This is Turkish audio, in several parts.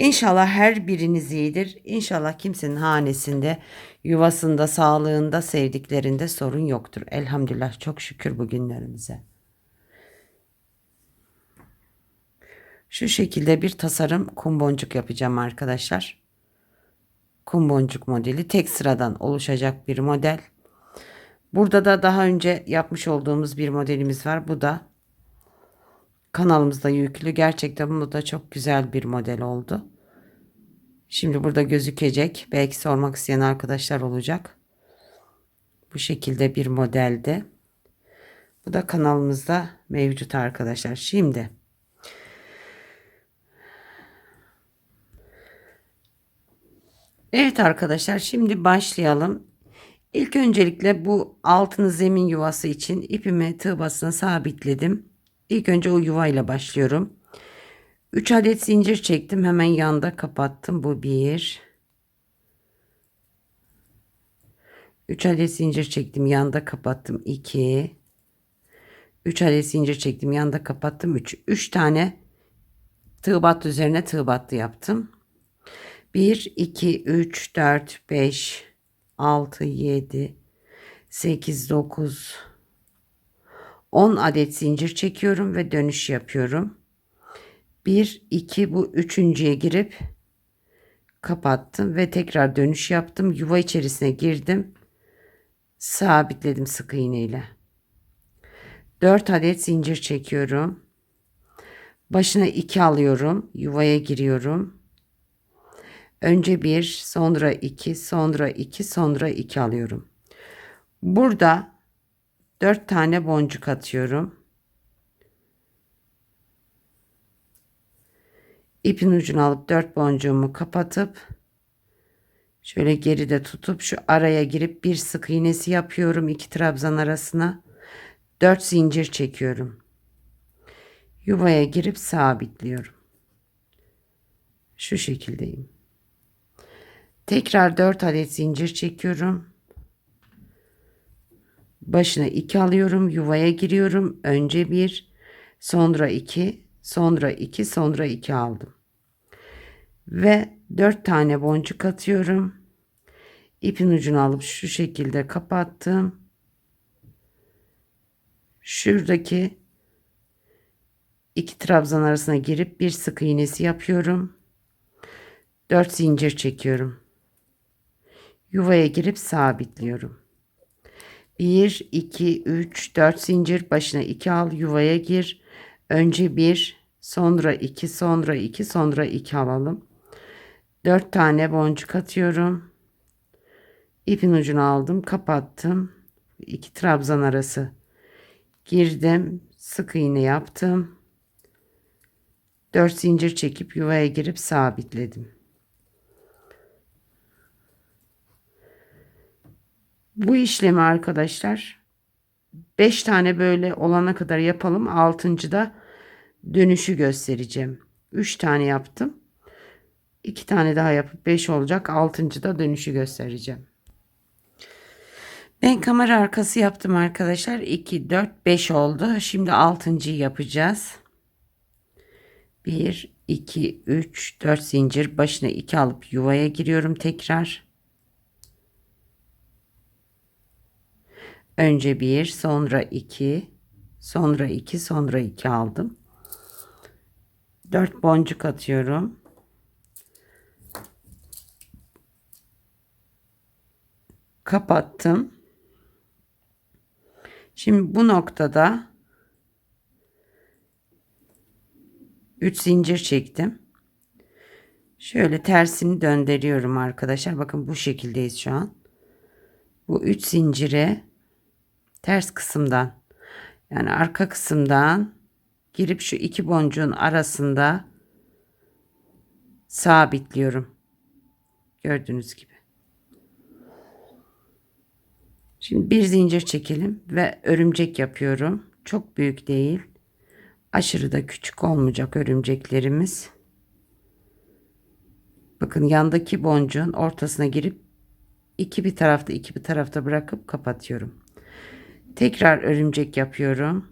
İnşallah her biriniz iyidir. İnşallah kimsenin hanesinde, yuvasında, sağlığında, sevdiklerinde sorun yoktur. Elhamdülillah çok şükür bugünlerimize. Şu şekilde bir tasarım kum boncuk yapacağım arkadaşlar. Kum boncuk modeli tek sıradan oluşacak bir model. Burada da daha önce yapmış olduğumuz bir modelimiz var. Bu da kanalımızda yüklü. Gerçekten bu da çok güzel bir model oldu. Şimdi burada gözükecek. Belki sormak isteyen arkadaşlar olacak. Bu şekilde bir modelde. Bu da kanalımızda mevcut arkadaşlar. Şimdi Evet arkadaşlar şimdi başlayalım. İlk öncelikle bu altını zemin yuvası için ipimi tığ basına sabitledim. İlk önce o yuvayla başlıyorum. 3 adet zincir çektim. Hemen yanda kapattım. Bu 1. 3 adet zincir çektim. Yanda kapattım. 2. 3 adet zincir çektim. Yanda kapattım. 3. 3 tane tığ battı üzerine tığ battı yaptım. 1, 2, 3, 4, 5, 6, 7, 8, 9, 10 adet zincir çekiyorum ve dönüş yapıyorum. 1 2 bu üçüncüye girip kapattım ve tekrar dönüş yaptım. Yuva içerisine girdim. Sabitledim sık iğne ile. 4 adet zincir çekiyorum. Başına 2 alıyorum. Yuvaya giriyorum. Önce 1, sonra 2, sonra 2, sonra 2 alıyorum. Burada 4 tane boncuk atıyorum. ipin ucunu alıp 4 boncuğumu kapatıp şöyle geride tutup şu araya girip bir sık iğnesi yapıyorum iki trabzan arasına 4 zincir çekiyorum. Yuvaya girip sabitliyorum. Şu şekildeyim. Tekrar 4 adet zincir çekiyorum. Başına 2 alıyorum. Yuvaya giriyorum. Önce 1, sonra 2, sonra 2, sonra 2 aldım. Ve 4 tane boncuk atıyorum. İpin ucunu alıp şu şekilde kapattım. Şuradaki iki trabzan arasına girip bir sık iğnesi yapıyorum. 4 zincir çekiyorum. Yuvaya girip sabitliyorum. 1 2 3 4 zincir başına 2 al yuvaya gir. Önce 1 sonra 2 sonra 2 sonra 2 alalım. 4 tane boncuk atıyorum. İpin ucunu aldım, kapattım. 2 trabzan arası girdim. Sık iğne yaptım. 4 zincir çekip yuvaya girip sabitledim. Bu işlemi arkadaşlar 5 tane böyle olana kadar yapalım. 6. da dönüşü göstereceğim. 3 tane yaptım. 2 tane daha yapıp 5 olacak. 6. da dönüşü göstereceğim. Ben kamera arkası yaptım arkadaşlar. 2, 4, 5 oldu. Şimdi 6. yapacağız. 1, 2, 3, 4 zincir başına 2 alıp yuvaya giriyorum tekrar. Önce 1, sonra 2, sonra 2, sonra 2 aldım. 4 boncuk atıyorum. Kapattım. Şimdi bu noktada 3 zincir çektim. Şöyle tersini döndürüyorum arkadaşlar. Bakın bu şekildeyiz şu an. Bu 3 zincire ters kısımdan yani arka kısımdan girip şu iki boncuğun arasında sabitliyorum. Gördüğünüz gibi. Şimdi bir zincir çekelim ve örümcek yapıyorum. Çok büyük değil. Aşırı da küçük olmayacak örümceklerimiz. Bakın yandaki boncuğun ortasına girip iki bir tarafta iki bir tarafta bırakıp kapatıyorum. Tekrar örümcek yapıyorum.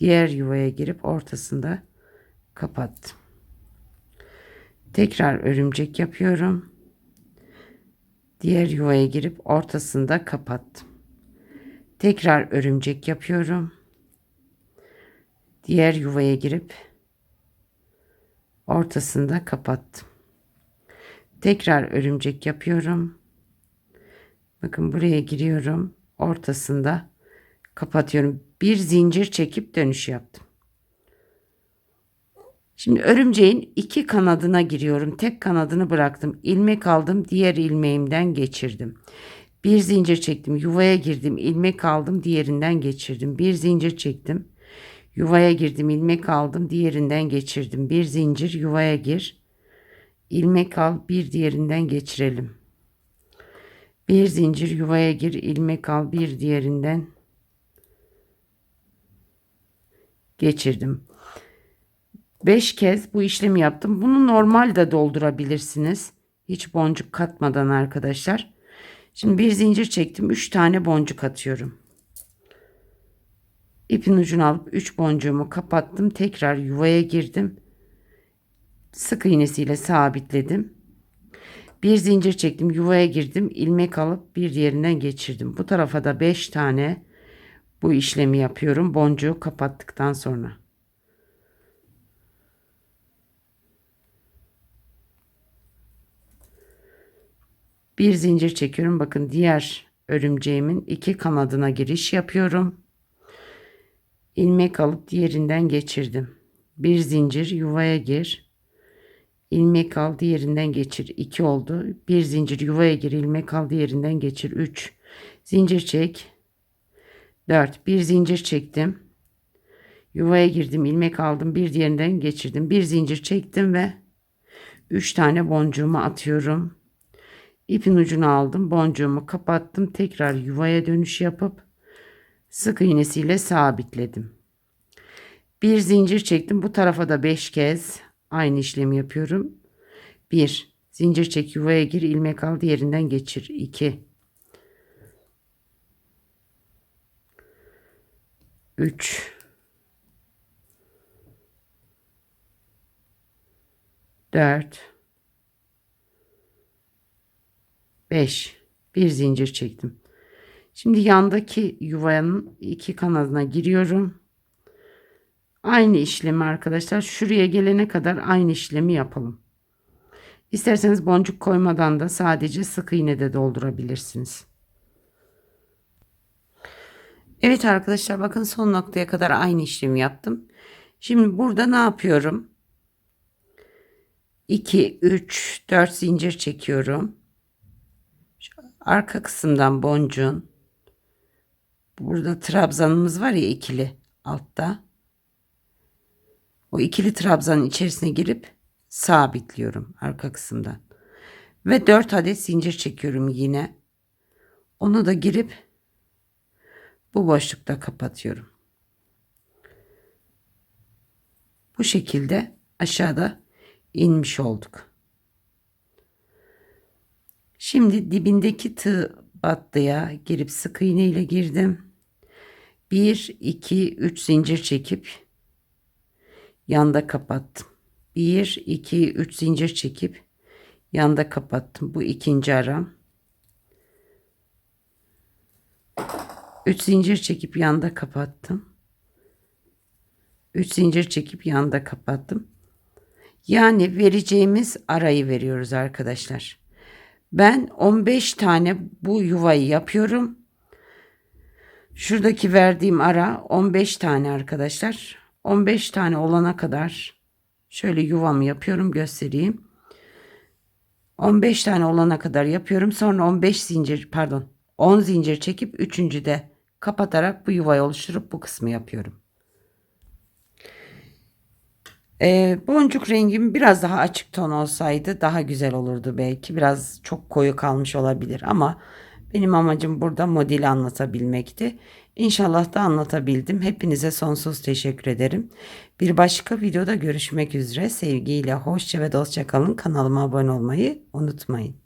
Diğer yuvaya girip ortasında kapattım. Tekrar örümcek yapıyorum. Diğer yuvaya girip ortasında kapattım. Tekrar örümcek yapıyorum. Diğer yuvaya girip ortasında kapattım. Tekrar örümcek yapıyorum. Bakın buraya giriyorum. Ortasında kapatıyorum. Bir zincir çekip dönüş yaptım. Şimdi örümceğin iki kanadına giriyorum. Tek kanadını bıraktım. İlmek aldım. Diğer ilmeğimden geçirdim. Bir zincir çektim. Yuvaya girdim. ilmek aldım. Diğerinden geçirdim. Bir zincir çektim. Yuvaya girdim. ilmek aldım. Diğerinden geçirdim. Bir zincir yuvaya gir. ilmek al. Bir diğerinden geçirelim. Bir zincir yuvaya gir. ilmek al. Bir diğerinden geçirdim. 5 kez bu işlemi yaptım. Bunu normal de doldurabilirsiniz. Hiç boncuk katmadan arkadaşlar. Şimdi bir zincir çektim. 3 tane boncuk atıyorum. İpin ucunu alıp 3 boncuğumu kapattım. Tekrar yuvaya girdim. Sık iğnesiyle sabitledim. Bir zincir çektim. Yuvaya girdim. ilmek alıp bir yerinden geçirdim. Bu tarafa da 5 tane bu işlemi yapıyorum. Boncuğu kapattıktan sonra. Bir zincir çekiyorum. Bakın diğer örümceğimin iki kanadına giriş yapıyorum. İlmek alıp diğerinden geçirdim. Bir zincir yuvaya gir. İlmek al diğerinden geçir. 2 oldu. Bir zincir yuvaya gir. ilmek al diğerinden geçir. 3. Zincir çek. 4. Bir zincir çektim. Yuvaya girdim. ilmek aldım. Bir diğerinden geçirdim. Bir zincir çektim ve 3 tane boncuğumu atıyorum. İpin ucunu aldım. Boncuğumu kapattım. Tekrar yuvaya dönüş yapıp sık iğnesiyle sabitledim. Bir zincir çektim. Bu tarafa da 5 kez aynı işlemi yapıyorum. 1. Zincir çek yuvaya gir. ilmek al diğerinden geçir. 2. 3 4 5 bir zincir çektim. Şimdi yandaki yuvanın iki kanadına giriyorum. Aynı işlemi arkadaşlar şuraya gelene kadar aynı işlemi yapalım. İsterseniz boncuk koymadan da sadece sık iğne de doldurabilirsiniz. Evet arkadaşlar bakın son noktaya kadar aynı işlemi yaptım. Şimdi burada ne yapıyorum? 2 3 4 zincir çekiyorum arka kısımdan boncuğun burada trabzanımız var ya ikili altta o ikili trabzanın içerisine girip sabitliyorum arka kısımdan. Ve 4 adet zincir çekiyorum yine. Onu da girip bu boşlukta kapatıyorum. Bu şekilde aşağıda inmiş olduk. Şimdi dibindeki tığ battıya girip sık iğne ile girdim. 1 2 3 zincir çekip yanda kapattım. 1 2 3 zincir çekip yanda kapattım. Bu ikinci aram. 3 zincir çekip yanda kapattım. 3 zincir çekip yanda kapattım. Yani vereceğimiz arayı veriyoruz arkadaşlar. Ben 15 tane bu yuvayı yapıyorum. Şuradaki verdiğim ara 15 tane arkadaşlar. 15 tane olana kadar şöyle yuvamı yapıyorum göstereyim. 15 tane olana kadar yapıyorum. Sonra 15 zincir pardon 10 zincir çekip üçüncü de kapatarak bu yuvayı oluşturup bu kısmı yapıyorum. Ee, boncuk rengim biraz daha açık ton olsaydı daha güzel olurdu belki. Biraz çok koyu kalmış olabilir ama benim amacım burada modeli anlatabilmekti. İnşallah da anlatabildim. Hepinize sonsuz teşekkür ederim. Bir başka videoda görüşmek üzere. Sevgiyle hoşça ve dostça kalın. Kanalıma abone olmayı unutmayın.